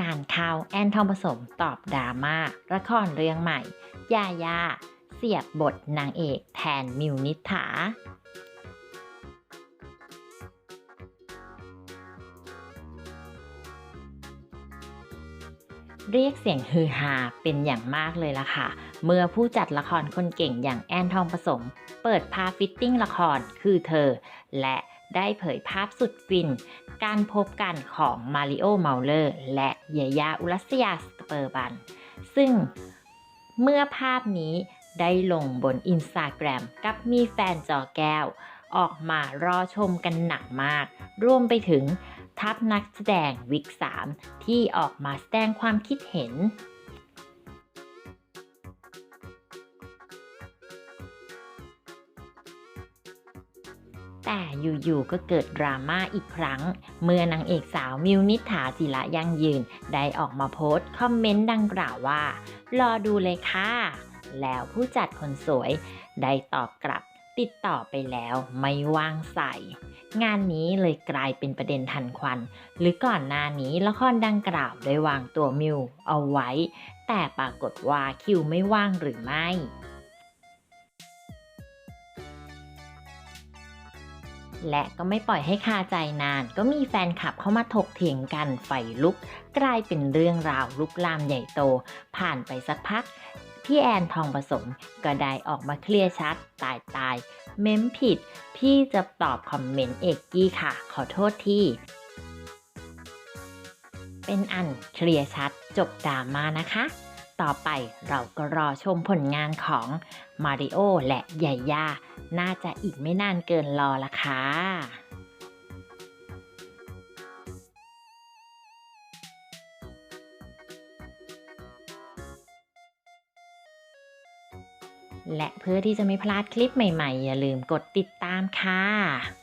งานเข่าแอนทองผสมตอบดราม่าละครเรื่องใหม่ ยาย่าเสียบบทนางเอกแทนมิวนิษฐาเรียกเสียงฮือฮาเป็นอย่างมากเลยล่ะค่ะ เมื่อผู้จัดละครคนเก่งอย่างแอนทองผสม เปิดภาฟิตติ้งละครคือเธอ และ ได้เผยภาพสุดฟิน การพบกันของมาริโอเมาเลอร์และเยยาอุรัสยาสเปอร์บัน ซึ่งเมื่อภาพนี้ได้ลงบนอินสตาแกรมกับมีแฟนจอแก้ว ออกมารอชมกันหนักมาก รวมไปถึงทัพนักแสดงวิก3ที่ออกมาแสดงความคิดเห็น แต่อยู่ๆก็เกิดดราม่าอีกครั้ง เมื่อนางเอกสาวมิวนิษฐาศิระยั่งยืน ได้ออกมาโพสต์คอมเมนต์ดังกล่าวว่า รอดูเลยค่ะ แล้วผู้จัดคนสวย ได้ตอบกลับติดต่อไปแล้วไม่ว่างใส่ งานนี้เลยกลายเป็นประเด็นทันควัน หรือก่อนหน้านี้ละครดังกล่าวได้วางตัวมิวเอาไว้ แต่ปรากฏว่าคิวไม่ว่างหรือไม่ และก็ไม่ปล่อยให้คาใจนาน ก็มีแฟนคลับเข้ามาถกเถียงกันไฟลุก กลายเป็นเรื่องราวลุกลามใหญ่โต ผ่านไปสักพัก พี่แอนทองผสมก็ได้ออกมาเคลียร์ชัด ตายตายเม้มผิด พี่จะตอบคอมเมนต์เอกกี้ค่ะ ขอโทษที่ เป็นอันเคลียร์ชัดจบดราม่านะคะ ต่อไปเราก็รอชมผลงานของมาริโอและยาย่า น่าจะอีกไม่นานเกินรอละค่ะและเพื่อที่จะไม่พลาดคลิปใหม่ๆ อย่าลืมกดติดตามค่ะ